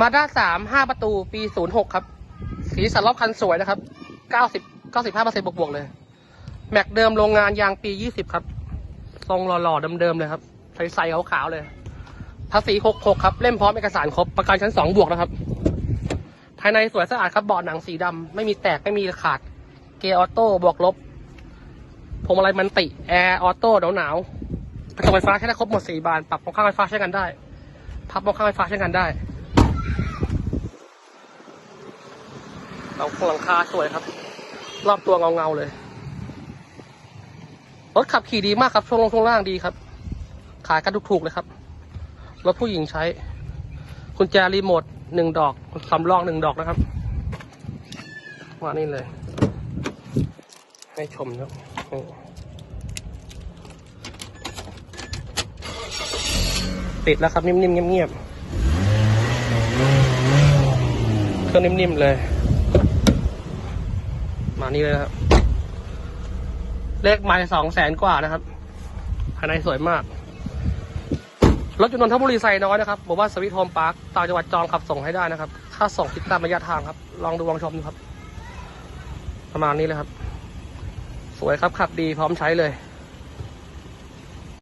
มาด้าสามห้าประตูปีศูนย์หกครับ สีสันรอบคันสวยนะครับเก้าสิบเก้าสิบห้าเปอร์เซ็นต์บวกๆเลย แม็กเดิมโรงงานยางปียี่สิบครับ ทรงหล่อๆเดิมๆเลยครับ ใสๆขาวๆเลย ภาษีหกหกครับ เล่มพร้อมเอกสารครบ ประกันชั้นสองบวกนะครับ ภายในสวยสะอาดครับเบาะหนังสีดำไม่มีแตกไม่มีขาด เกียร์ออโต้บวกลบพวงมาลัยมันติ แอร์ออโต้หนาวๆกระจกไฟฟ้าใช้ได้ครบหมดสี่บาน ปรับมองข้างไฟฟ้าใช้กันได้ พับมองข้างไฟฟ้าใช้กันได้ เราหลังคาสวยครับ รอบตัวเงาเงาๆเลย รถขับขี่ดีมากครับ ช่วงลงช่วงล่างดีครับ ขายกันถูกๆเลยครับ รถผู้หญิงใช้กุญแจรีโมทหนึ่งดอกสำรองหนึ่งดอกนะครับมานี่เลย ให้ชมนะติดแล้วครับนิ่มๆเงียบๆเครื่องนิ่มๆเลย มานี้เลยครับ เลขไม้สองแสนกว่านะครับ ภายในสวยมาก รถจุนนทบุรีไซน้อยนะครับบอกว่าสวิตโฮมพาร์คต่างจังหวัดจองขับส่งให้ได้นะครับ ค่าส่งคิดตามระยะทางครับ ลองดูลองชมดูครับ ประมาณนี้เลยครับ สวยครับขับดีพร้อมใช้เลย